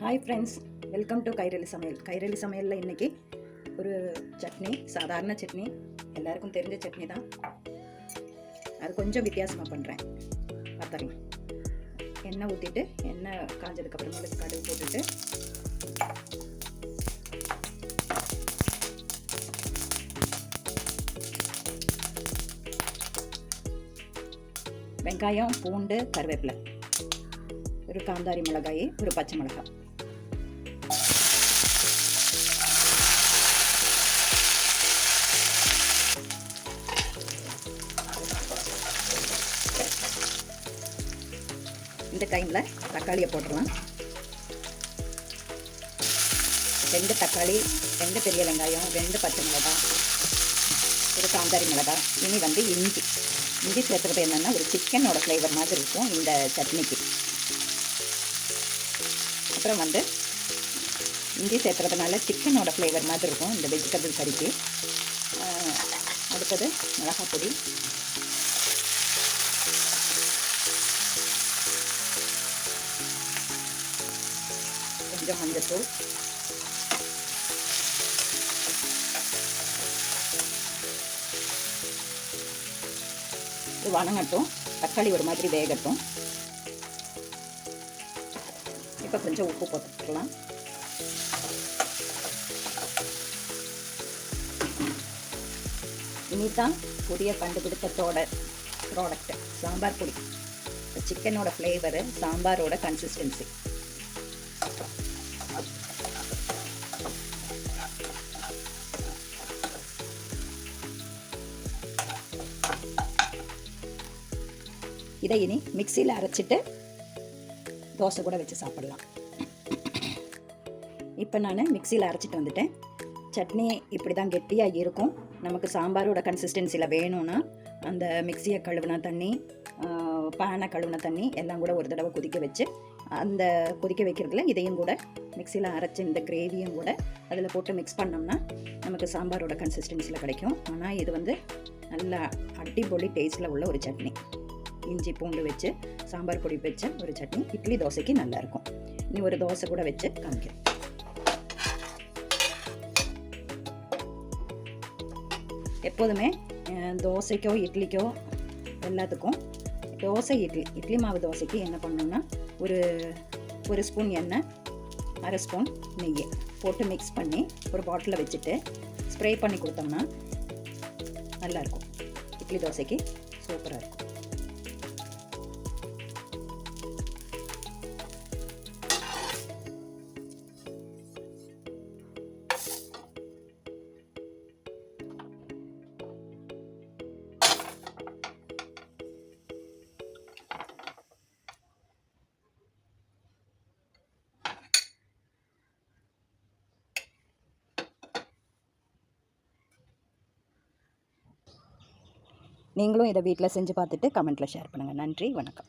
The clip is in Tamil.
Hi friends welcome to Kairali சமையல் கைரளி சமையலில் இன்றைக்கி ஒரு சட்னி சாதாரண சட்னி எல்லாருக்கும் தெரிஞ்ச சட்னி தான். அது கொஞ்சம் வித்தியாசமாக பண்ணுறேன் பார்த்துடலாம் எண்ணெய் ஊற்றிட்டு எண்ணெய் காஞ்சதுக்கப்புறமேலுக்கு கடுகு போட்டுட்டு. வெங்காயம் பூண்டு கருவேப்பிலை. ஒரு காந்தாரி மிளகாய் ஒரு பச்சை மிளகாய். இந்த டைமில் தக்காளியை போட்டுடலாம் ரெண்டு தக்காளி ரெண்டு பெரிய வெங்காயம் ரெண்டு பச்சை மிளகா ஒரு காந்தாரி மிளகா இனி வந்து இஞ்சி. இஞ்சி சேர்த்துறது என்னென்னா ஒரு சிக்கனோட ஃப்ளேவர் மாதிரி இருக்கும் இந்த சட்னிக்கு. அப்புறம் வந்து இஞ்சி சேர்த்துறதுனால சிக்கனோட ஃப்ளேவர் மாதிரி இருக்கும் இந்த வெஜிடபிள் கறிக்கு. அடுத்தது மிளகாப்பொடி கொஞ்சம் மஞ்சத்தூள். இது வணங்கட்டும். தக்காளி ஒரு மாதிரி வேகட்டும். இப்போ கொஞ்சம் உப்பு போட்டுக்கலாம். இனிதான் புதிய கண்டுபிடித்தத்தோட ப்ராடக்ட் சாம்பார் பொடி. சிக்கனோட ஃப்ளேவரு சாம்பாரோட கன்சிஸ்டன்சி இதை இனி மிக்சியில் அரைச்சிட்டு தோசை கூட வச்சு சாப்பிடலாம். இப்போ நான் மிக்சியில் அரைச்சிட்டு வந்துட்டேன். சட்னி இப்படி தான் கெட்டியாக இருக்கும். நமக்கு சாம்பாரோட கன்சிஸ்டன்சியில் வேணும்னா அந்த மிக்சியை கழுவின தண்ணி பானை கழுவின தண்ணி எல்லாம் கூட ஒரு தடவை கொதிக்க வச்சு அந்த கொதிக்க வைக்கிறதுல இதையும் கூட மிக்சியில் அரைச்சி இந்த கிரேவியும் கூட அதில் போட்டு மிக்ஸ் பண்ணோம்னா நமக்கு சாம்பாரோட கன்சிஸ்டன்சியில் கிடைக்கும். ஆனால் இது வந்து நல்ல அடிப்பொலி டேஸ்ட்டில் உள்ள ஒரு சட்னி. இஞ்சி பூண்டு வச்சு சாம்பார் பொடி வச்ச ஒரு சட்னி இட்லி தோசைக்கு நல்லாயிருக்கும் நீ ஒரு தோசை கூட வச்சு காமிக்கிறேன். எப்போதுமே தோசைக்கோ இட்லிக்கோ எல்லாத்துக்கும் தோசை இட்லி இட்லி மாவு தோசைக்கு என்ன பண்ணணும்னா ஒரு ஒரு ஸ்பூன் எண்ணெய் அரை ஸ்பூன் நெய் போட்டு மிக்ஸ் பண்ணி ஒரு பாட்டிலில் வச்சுட்டு ஸ்ப்ரே பண்ணி கொடுத்தோம்னா நல்லாயிருக்கும் இட்லி தோசைக்கு சூப்பராக இருக்கும். நீங்களும் இதை வீட்டில் செஞ்சு பார்த்துட்டு கமெண்ட்டில் ஷேர் பண்ணுங்கள் நன்றி வணக்கம்.